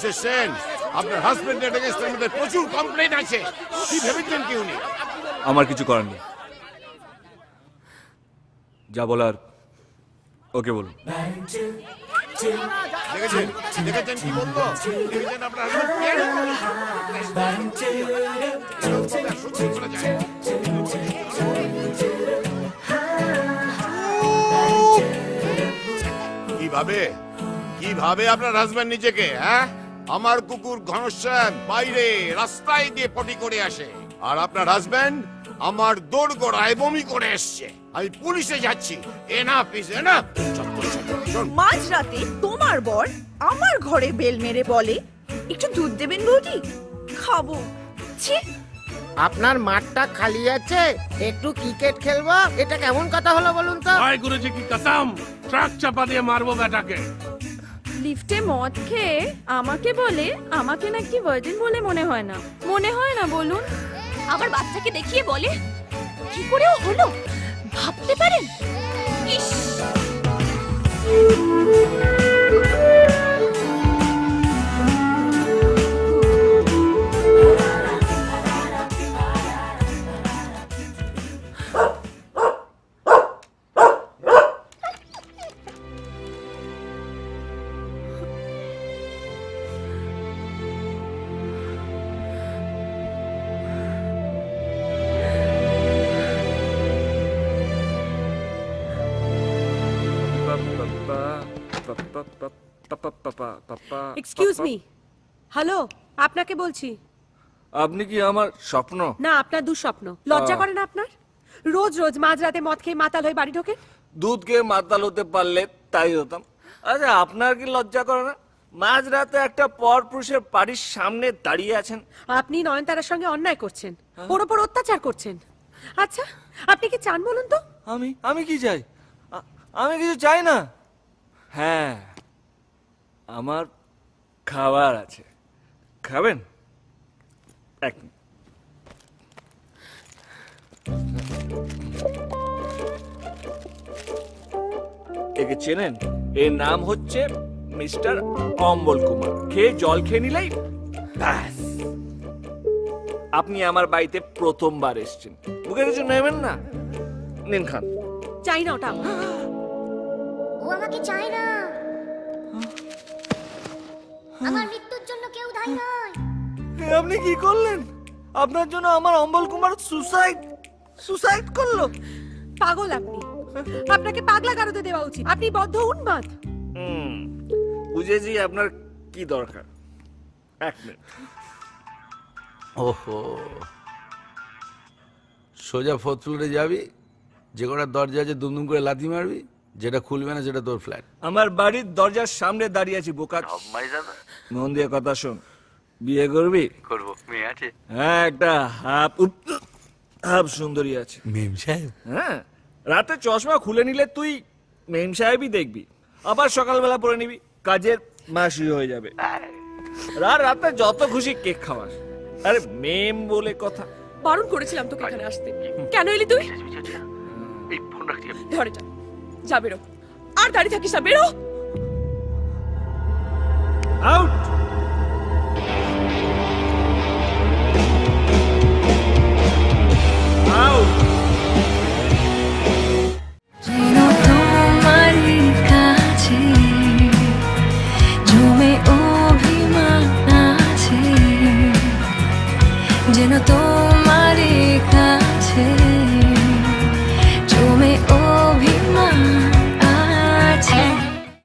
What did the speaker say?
Mrs Sen আপনার হাজবেন্ডের against আমাদের প্রচুর কমপ্লেন আছে। কি ভেবেছেন কি উনি? আমার কিছু করার নেই। যা বলার ওকে বলুন। দেখেছেন? দেখেছেন কি বলব? দেখেছেন আপনার কীভাবে? কীভাবে আপনার হাজবেন্ড নিজেকে হ্যাঁ? আমার কুকুর ঘনশ্যাম বাইরে রাস্তায় দিয়ে পটি করে আসে। আর আপনার হাজবেন্ড আমার দৌড় গোড়ায় বমি করে এসছে। আমি পুলিশে যাচ্ছি। এনাফ ইজ এনাফ মাঝরাতে তোমার বর আমার ঘরে বেল মেরে বলে একটু দুধ দেবেন বৌদি? খাব। ছি। আপনার মাঠটা খালি আছে একটু ক্রিকেট খেলব এটা কেমন কথা হলো বলুন তো? ভাই গুরুজি কি কসম? ট্রাক চাপা দিয়ে মারবো বেটাকে। লিফটে মদ খেয়ে আমাকে বলে, আমাকে নাকি ভার্জিন বলে মনে হয় না। মনে হয় না, বলুন। আমার বাচ্চাকে দেখিয়ে বলে, কি করে ও হলো? ভাবতে পারেন? ইস! এক্সকিউজ মি হ্যালো আপনাকে বলছি। আপনি কি আমার স্বপ্ন? না আপনার দুঃস্বপ্ন। লজ্জা করে না আপনার? রোজ রোজ মাঝরাতে মদ খেয়ে মাতাল হয়ে বাড়ি ঢোকে দুধ খেয়ে মাতাল হতে পারলে তাই হতাম। আচ্ছা আপনার কি লজ্জা করে না? মাঝ রাতে একটা পরপুরুষের বাড়ির সামনে দাঁড়িয়ে আছেন। আপনি নয়নতারার সঙ্গে অন্যায় করছেন। ওর ওপর অত্যাচার করছেন। আচ্ছা আপনি কি চান বলুন তো? আমি আমি কি চাই? আমি কিছু চাই না। হ্যাঁ আমার খাবার আছে। খাবেন? এক একে চেনেন? এর নাম হচ্ছে মিস্টার অম্বল কুমার। খেয়ে জল খেয়ে নিলেই ব্যাস। আপনি আমার বাড়িতে প্রথমবার এসেছেন। মুখে কিছু নেবেন না? নিন খান। চাই না ওটা। ও আমাকে চায় না। আমার মৃত্যুর জন্য কেউ দায়ী নয়। আপনি কি করলেন? আপনার জন্য আমার অম্বল কুমার সুসাইড সুসাইড করল। পাগল আপনি। আপনাকে পাগলা গারদে দেওয়া উচিত। আপনি বদ্ধ উন্মাদ। হুম, বুঝেছি আপনার কি দরকার। এক মিনিট। ওহো। সোজা ফোর্থ ফ্লোরে যাবি যে কটা দরজা আছে দুমদুম করে লাথি মারবি? যেটা খুলবে না যেটা তোর ফ্ল্যাট আমার বাড়ির দরজার সামনে দাঁড়িয়ে আছি বোকা। মন দিয়ে কথা শোন। বিয়ে করবি? করব। মেয়ে আছে। হ্যাঁ একটা হাফ উপ- হাফ সুন্দরী আছে। মেম সাহেব? হ্যাঁ রাতে চশমা খুলে নিলে তুই মেম সাহেবই দেখবি। আবার সকালবেলা পরে নিবি কাজের মাসি হয়ে যাবে। আর রাতে যত খুশি কেক খাওয়াস। আরে মেম বলে কথা। বারণ করেছিলাম তোকে এখানে আসতে। কেন এলি তুই? ধর এটা যা বেরো। আর দাঁড়িয়ে থাকিস না বেরো। আউট যেন তোমারই কাছে